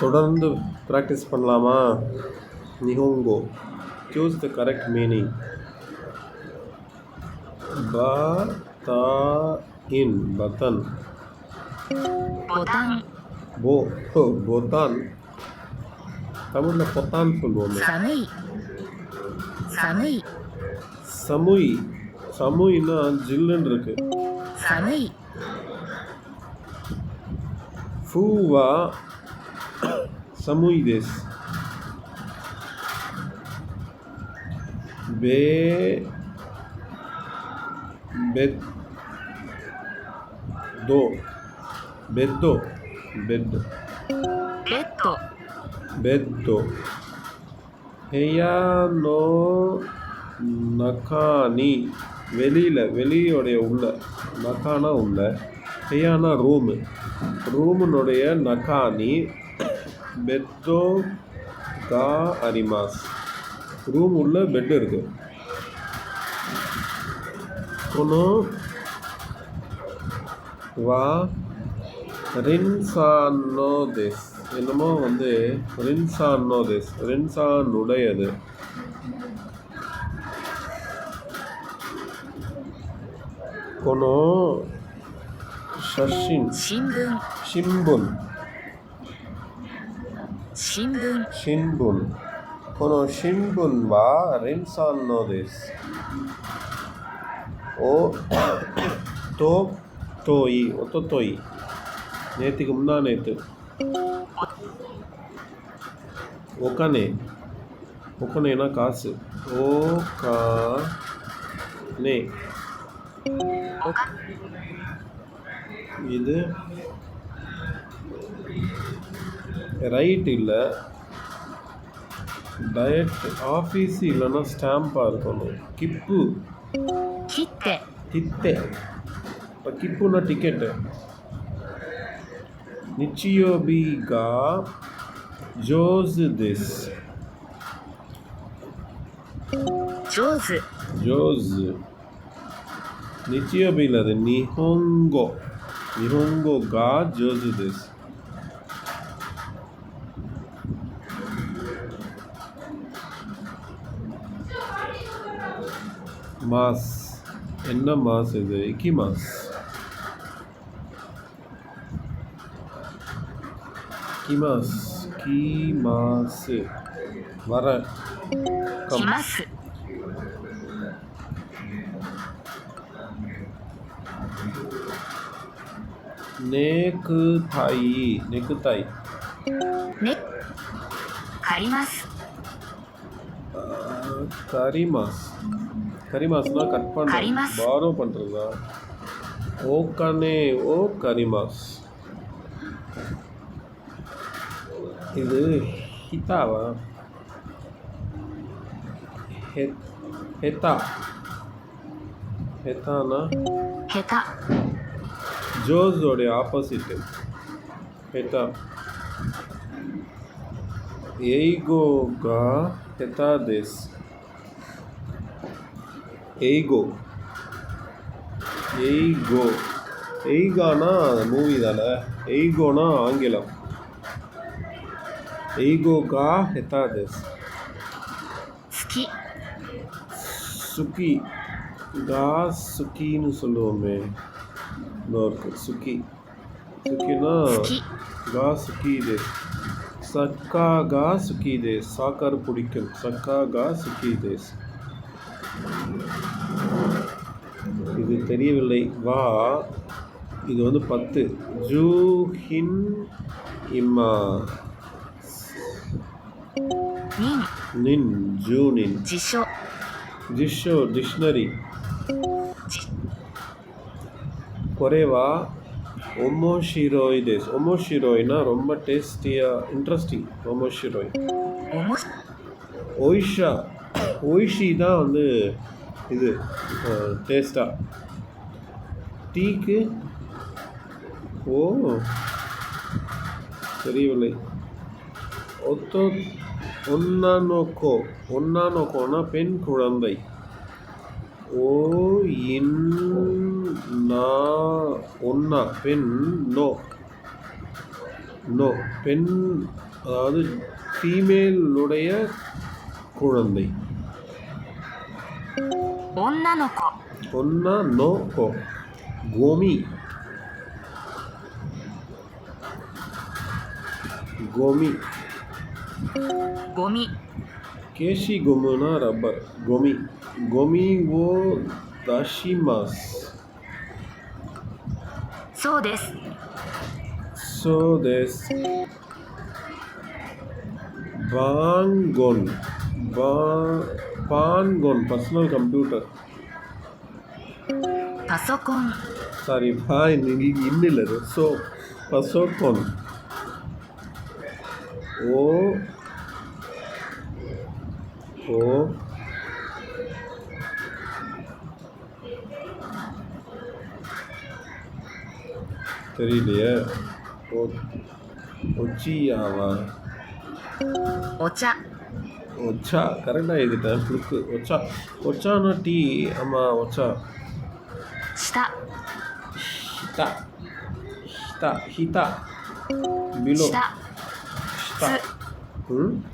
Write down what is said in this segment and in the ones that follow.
தொடர்ந்து ப்ராக்டிஸ் பண்ணலாமா? நிஹோங்கோ சூஸ் த கரெக்ட் மீனிங் ப தா இன் பத்தன் போ பொத்தான் தமிழில் பொத்தான் சொல்லுவோம். சமுய். சமுயின்னா ஜில்லுன்னு இருக்கு. ஃபூவா Samuides. Be. Bed. பெத்தோ Beddo. பெத்தோ Beddo. நகானி வெளியில் வெளியோடைய உள்ள நகானா உள்ள ஹெயானா ரூமு ரூமுனுடைய நகானி பெத்தோ கா அரிமாஸ். ரூம் உள்ள பெட் இருக்கு. ஒன்றும் வா ரின்சானோ தேஸ் என்னமோ வந்து ரின்சானோ தேஸ் ரின்சான் உடையது கொனோ ஷஷின் 新聞。新聞。この新聞はリンさんのです。おとといおととい。ネティグムナネお金。お金なかす。おかねおか。இது ரைட் இல்லை. டயட் ஆஃபீஸ் இல்லைன்னா ஸ்டாம்பாக இருக்கணும். கிப்பு. கித்தே கித்தே இப்போ கிப்புனா டிக்கெட்டு நிச்சியோபிகா ஜோஸ் திஸ். ஜோஸ் ஜோஸ் நிச்சியோபியில் அது. நிஹோங்கோ. நிஹோங்கோ கா ஜோஸ் திஸ். மாஸ் என்ன மாஸ் இது இக்கி மாஸ் கிமாஸ் கீமாஸ் வர 来ます நேக்கு தாய் நெக்கு தாய் ね借ります கரிமாஸ் கரிமாஸ்னா கட் பண்ணுறது. பாரோ பண்ணுறதா ஓக்கானே ஓ கரிமாஸ். இது ஹிதாவா? ஹெத்தா ஹெத்தானா 下手 ஜோஸோடைய ஆப்போசிட்டு. ஹெட்டா எய்கோகா ஹெட்டா தேஸ் எய்கோ எய்கோ எய்கானா மூவி தானே? எய்கோனா ஆங்கிலம். எய்கோகா ஹெத்தாதஸ் சுக்கி கா சுக்கின்னு சொல்லுவோமே. இன்னொருக்கு சுக்கி சுக்கினா கா சுக்கி இது சக்கா கா சுக்கி தேஸ் சாக்கார் பிடிக்கும். சக்கா கா சுக்கி தேஸ் இது தெரியவில்லை வா இது வந்து பத்து ஜூஹின் இம்மா நின் ஜூனின் ஜிஷோ ஜிஷோ டிக்ஷனரி குறைவா ஒமோஷிரோய் தேஸ் ஒமோஷிரோய்னா ரொம்ப டேஸ்டியாக இன்ட்ரெஸ்டிங் ஒமோஷிரோய் ஒய்ஷா ஒய்ஷி தான் வந்து இது டேஸ்ட்டாக டீக்கு ஓ தெரியவில்லை. ஒத்தோ ஒன்னானோக்கோ ஒன்னானோக்கோனா பெண் குழந்தை. ஓ இன் நா ஒன்னா பெண் நோ. நோ பெண் அதாவது ஃபீமேலுடைய குழந்தை 女の子 ஒன்னா no go Komi Komi ゴミ கேஷி கொமுனா rubber Komi Komi O தஷிமாஸ் そうです so these பாங்கொன் பா பான்கோன் பர்சனல் கம்ப்யூட்டர் பசோகோன். சாரி பா இன்னில் அது ஸோ பசோகோன். ஓ ஓ. தெரியலையே. ஒச்சியாவா? ஒச்சா. వచ్చా కరెక్ట్గా ఇది ఫ్లిప్ వచ్చా వచ్చా అన్న టీ అమ్మ వచ్చా 下下下下 below 下下うん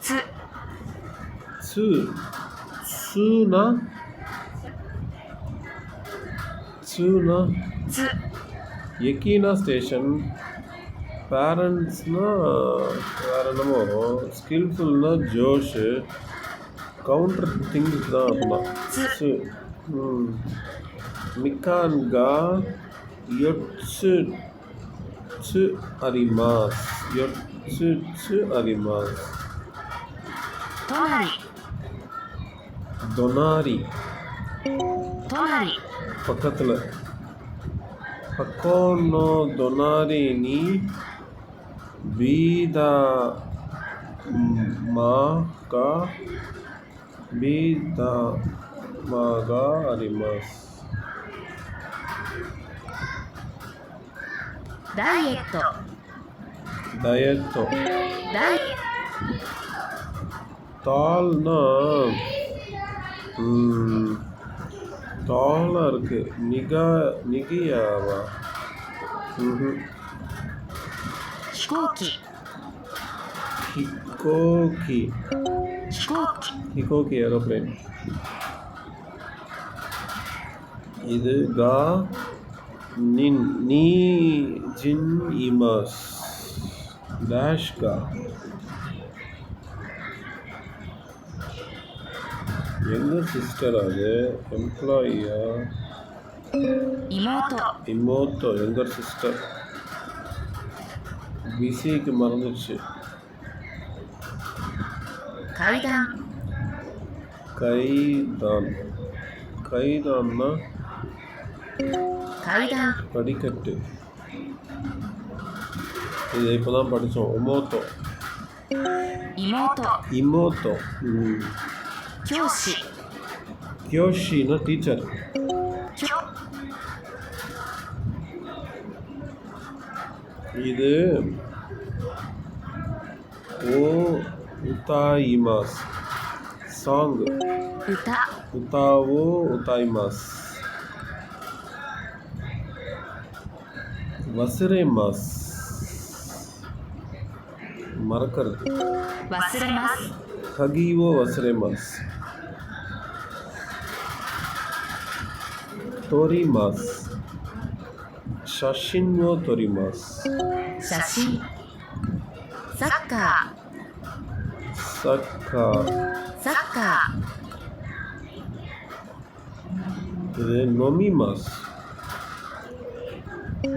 つつつなつなつ駅なステーション பேரண்ட்ஸ்னா வேற என்னமோ வரும் ஸ்கில்ஃபுல்னா ஜோஷு கவுண்டர் திங்ஸ் தான் அப்படின்னா சு. ம். மிக்கான்கா யொட்சு சு அரிமாஸ் யொட்சு சு அரிமாஸ். 隣 தொனாரி 隣 பக்கத்தில். பக்கோனோ தொனாரி நீ பீதா மாகா பீதா மாகா அரிமாஸ் ダイエット டயட்டோ ダイ தால்னா ம், தாளா இருக்கு நிகா நிகியாவா ம்ஹும். 飛行機 ஹிக்கோகி 飛行機 ஹிகோகி ஏரோப்ளேன் இது கா நின் நீ ஜின் இமாஸ் டேஷ் கா எங்க சிஸ்டர் அது எம்ப்ளாயியா 妹 இமோத்தோ எங்கர் சிஸ்டர் விசிக்கு மறந்துடுச்சு. கைதான். கைதான். கைதான்னா கைதான். படிக்கட்டு. இது இப்போதான் படித்தோம். ஒமோட்டோ இமோட்டோ இமோட்டோ ம். டீச்சர். இது 教 இது ஓ உத்தாயிமாஸ் சாங் 歌 உத்தாவோ உத்தாயிமாஸ் வசிரேமாஸ் மறக்கிறது 忘れます ஹகீவோ வசிரேமாஸ் தோரிமாஸ் ஷஷின்வோ தொரிமாஸ் 写真 サッカー。サッカー。サッカー。で飲みます。飲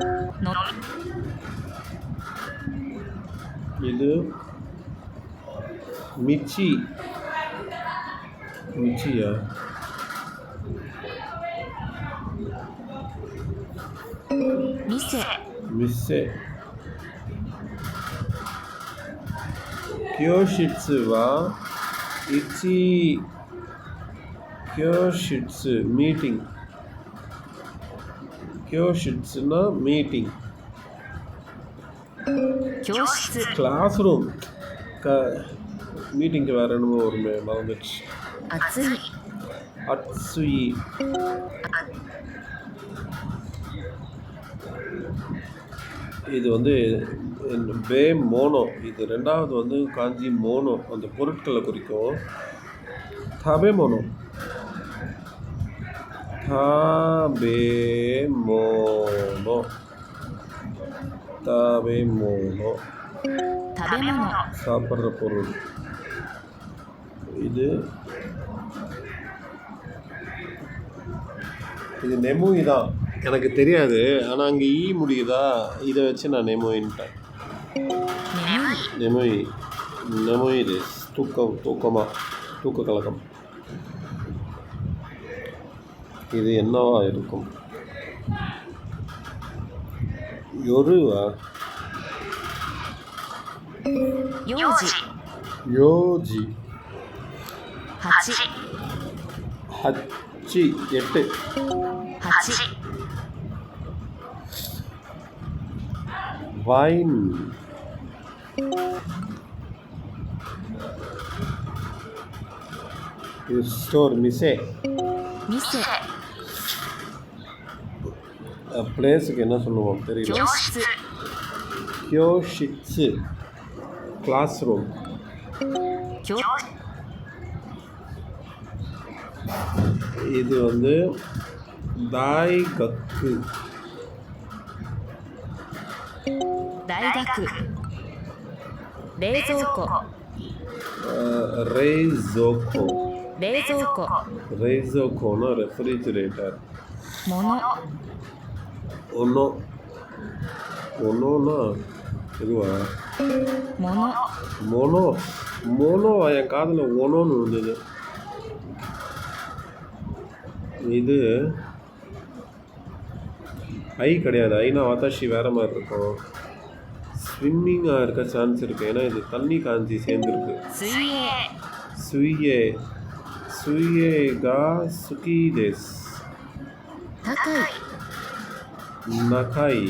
み。いる？道。道や。店。店。கியோஷிட்ஸுவா இச்சி கியோஷிட்ஸு மீட்டிங் கியோஷிட்ஸுனா மீட்டிங் கிளாஸ் ரூம் க மீட்டிங்க்கு வேறு என்னமோ ஒரு மறந்துச்சு அட்சுயி இது வந்து பே மோனோ இது ரெண்டாவது வந்து காஞ்சி மோனோ அந்த பொருட்களை குறிக்கும். தபே மோனோ தபே மோனோ தபே மோனோ சாப்பிட்ற பொருள். இது. இது நெமுய் தான். எனக்கு தெரியாது. ஆனால் அங்கே ஈ e முடியுதா? இதை வச்சு நான் நெமுயின்ட்டேன் 眠い நெமோய் நெமோய் இது தூக்கம் தூக்கமா தூக்க கலக்கம் இது என்னவா இருக்கும் யொருவா 幼児 யோஜி 八 ஹச்சி எட்டு 八 வைன் ஸ்டோர் மிஸ்ஸே mise. பிளேஸுக்கு என்ன சொல்லுவோம் தெரியல கியோஷிட்ஸு கிளாஸ் ரூம் இது வந்து தாய் கக்கு தாய்கக்கு ரேசோகோ 冷蔵庫 ரேசோகோ 冷蔵庫 ரேசோகோனா ரெஃப்ரிஜிரேட்டர் 物 ஒன்னோ ஒன்னோனா இதுவா 物 மோனோ மோனோ என் காதில் ஒனோன்னு இருந்தது இது ஐ கிடையாது ஐனா வாத்தாஷி வேற மாதிரி இருக்கும் ஸ்விம்மிங்காக இருக்க சான்ஸ் இருக்குது ஏன்னா இது தண்ணி காஞ்சி சேர்ந்துருக்கு 水泳が好きです。高い。仲い。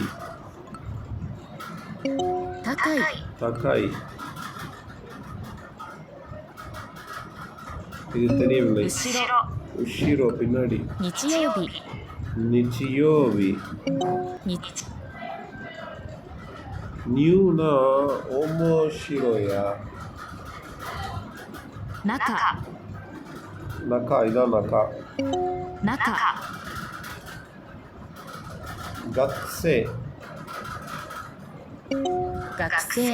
高い。高い。後ろ。後ろ、ペナリ。日曜日。日曜日。日ニューな面白や。中。நக்கா இதான் நக்கா 中 கக்ஸே 学生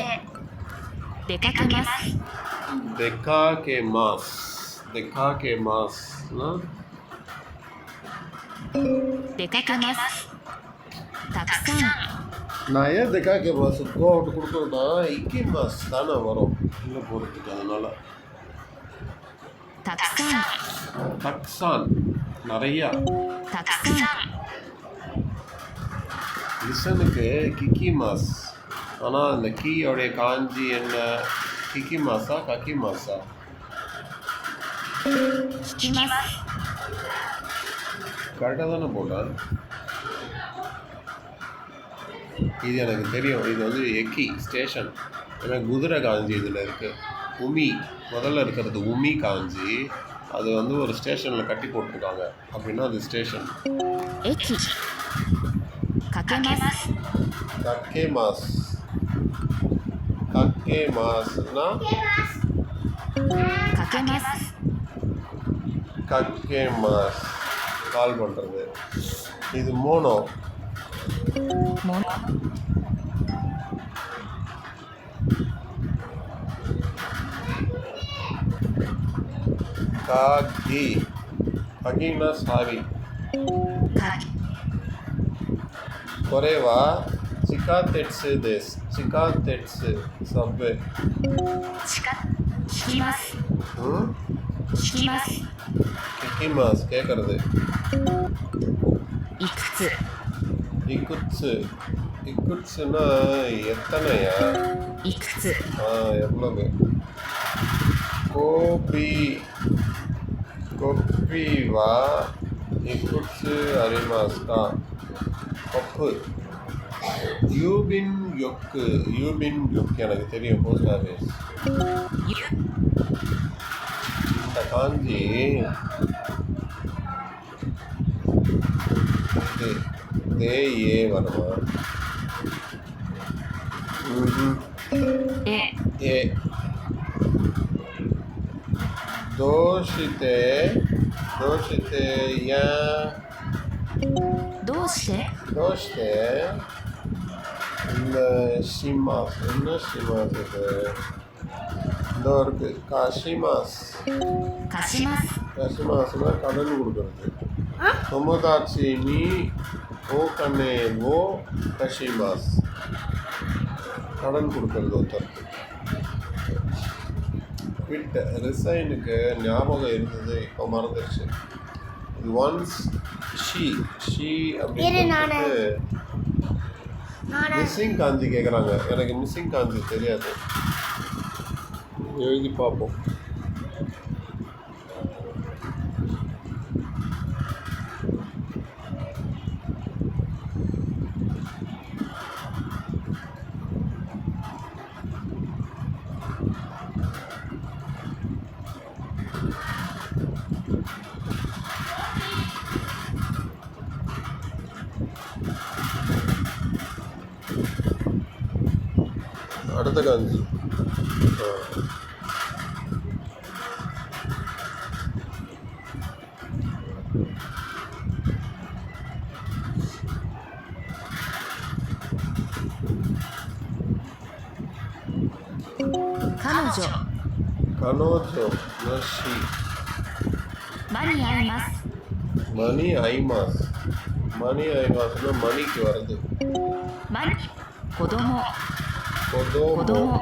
出かけます deca K mass deca K மாஸ்出かけますたくさん நான் ஏன் deca K mass go out கொடுத்தோம்னா இக்கி மாஸ் தானே வரும் இல்லை போகிறதுக்கு அதனால たくさん தக்ஸான் நிறையா たくさん லிசனுக்கு கிக்கி மாஸ் ஆனால் அந்த கீயோடைய காஞ்சி என்ன கிக்கி மாஸா கக்கி மாஸா 聞きます கரெக்டாக தானே போட்டேன் இது எனக்கு தெரியும் இது வந்து எக்கி ஸ்டேஷன் ஏன்னா குதிரை காஞ்சி இதில் இருக்குது உமி முதல்ல இருக்கிறது உமி காஞ்சி. அது வந்து ஒரு ஸ்டேஷனில் கட்டி போட்டிருக்காங்க. அப்படின்னா அது ஸ்டேஷன். கக்கே மாஸ் கக்கே மாஸ்னா கக்கே மாஸ் கால் பண்ணுறது இது மோனோ. மோனோ. காக்கி பகினா சாவி குறைவா சிகாத்தெட்ஸு திஸ் சிகாத்தெட்ஸு சப்பு கிக்கிமாஸ் கேட்குறது இக்குட்ஸு இக்குட்ஸுன்னா எத்தனையா ஆ எவ்வளவு கோபி サブウェイ。しか聞きますん聞きます聞きます。கேட்கறது。いくついくついくつなஎத்தனையாいくつ ஆ எவ்வளவு கோபி கோபி வா இக்குட்சு அரிமாஸ்கா கொப்பு யூபின் யொக்கு யூபின் யொக்கு எனக்கு தெரியும் போஸ்ட் ஆஃபீஸ்ゆ இந்த காஞ்சி இது தே ஏ வருமா ம்ஹும். ए ஏ தோஷித்தே தோஷித்தே ஏன் どうして தோஷித்தே இந்த ஷிமாஸ் என்ன ஷிமாஸ் இது இந்த இருக்கு காஷிமாஸ் 貸します காஷிமாஸ்னா கடன் கொடுக்கறது தொமதாட்சி நீ ஓ கண்ணே ஓ கஷிமாஸ் கடன் கொடுக்கறது ஒருத்தருக்கு குவிட் ரிசைனுக்கு ஞாபகம் இருந்தது இப்போ மறந்துடுச்சு இது ஒன்ஸ் ஷீ ஷீ நானா. மிஸ்ஸிங் காஞ்சி கேட்குறாங்க எனக்கு மிஸ்ஸிங் காஞ்சி தெரியாது. எழுதி பார்ப்போம். അടുത്ത Gandhi Kanojo. Kanojo. Yes, she. 間に合います間に合います மணி ஐவாசனா மணிக்கு வருது மணி கொதமோ. கொதமோ.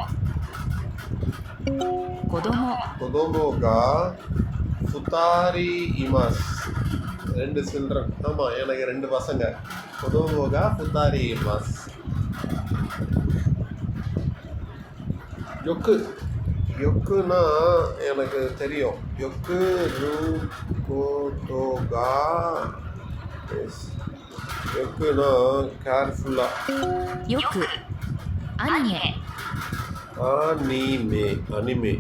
கொதமோ. கொதமோகா சுதாரி இமாஸ் ரெண்டு சில்ட்ரன் ஆமாம் எனக்கு ரெண்டு பசங்க. கொதமோகா சுதாரி இமாஸ் யொக்கு. யொக்குன்னா எனக்கு தெரியும். யொக்கு ரூ கோ தோகா Yes. எப்படின்னா கேர்ஃபுல்லாக யோக்கு அனிமே. அனிமே அனிமே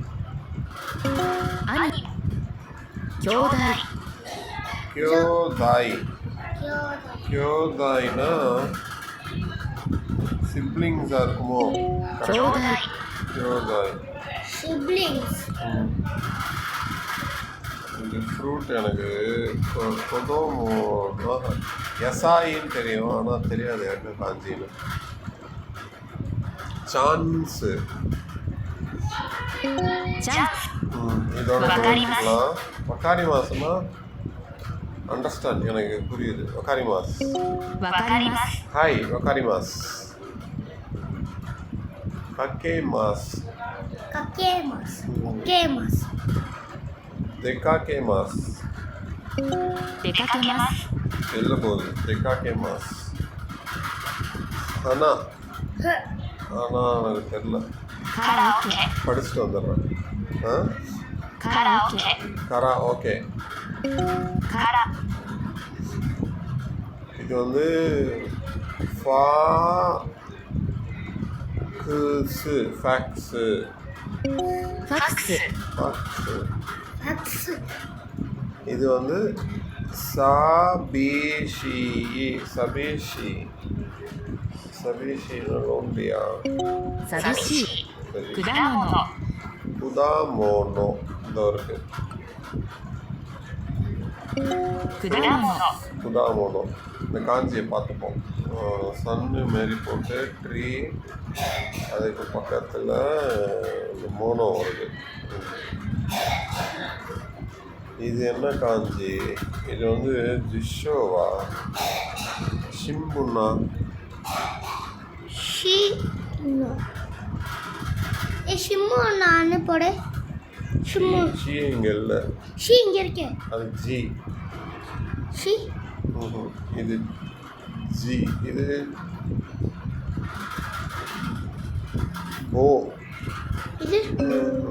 அனி யோதாய் யோதாய் யோதாய்னா சிப்ளிங்ஸாக இருக்குமோ? யோதாய் யோதாய் சிப்ளிங்ஸ் இந்த ஃப்ரூட் எனக்கு கொதோமோ. எசாயின்னு தெரியும் ஆனால் தெரியாது எனக்கு காஞ்சின்னு சான்ஸு チャンス இதோட வக்காரிமாஸ். கவனிக்கலாம் வக்காரி மாசம்னா அண்டர்ஸ்டாண்ட் எனக்கு புரியுது வக்காரி மாஸ் わかります ஹாய் வக்காரி மாஸ் கக்கே மாஸ் かけますかけます தெக்காக்கே மாஸ் 出かけます செல்ல போகுது தெக்காக்கே மாஸ் ஆனா ふ ஆனா எனக்கு தெரியல カラオケ படிச்சுட்டு வந்துடுறேன் ஆ カラオケ கரா ஓகே カラ இது வந்து ஃபா குசு ஃபேக்ஸு ファックス ஃபேக்ஸு ファックス இது வந்து சபேஷி. சபேஷி சபேஷி. லோம்பியா குதா மோனோ இந்த ஒரு குதா குதாமோனோ. இந்த காஞ்சியை பார்த்துப்போம். சன்னு மாரி போட்டு ட்ரீ. அதுக்கு பக்கத்தில் மோனோ வருது. இது என்ன காஞ்சி? இது வந்து ஜிஷோவா ஷிம்புண்ணா? ஏ ஷிம்மு நான் போடு. ஷிம்மு ஷி இங்கே இல்லை. ஷி இங்கே இருக்கே. அது ஜி. ஷி. இது ஜி. இது ஓ. இது?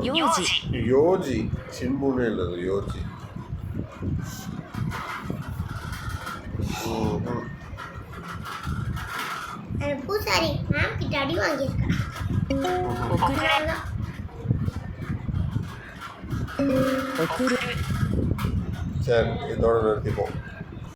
யோஜி. யோஜி. சிம்புன்னு இல்லை யோஜி. பூசாரி மேம் கிட்ட அடி வாங்கியிருக்கேன் சரி இதோட நிறுத்திப்போம்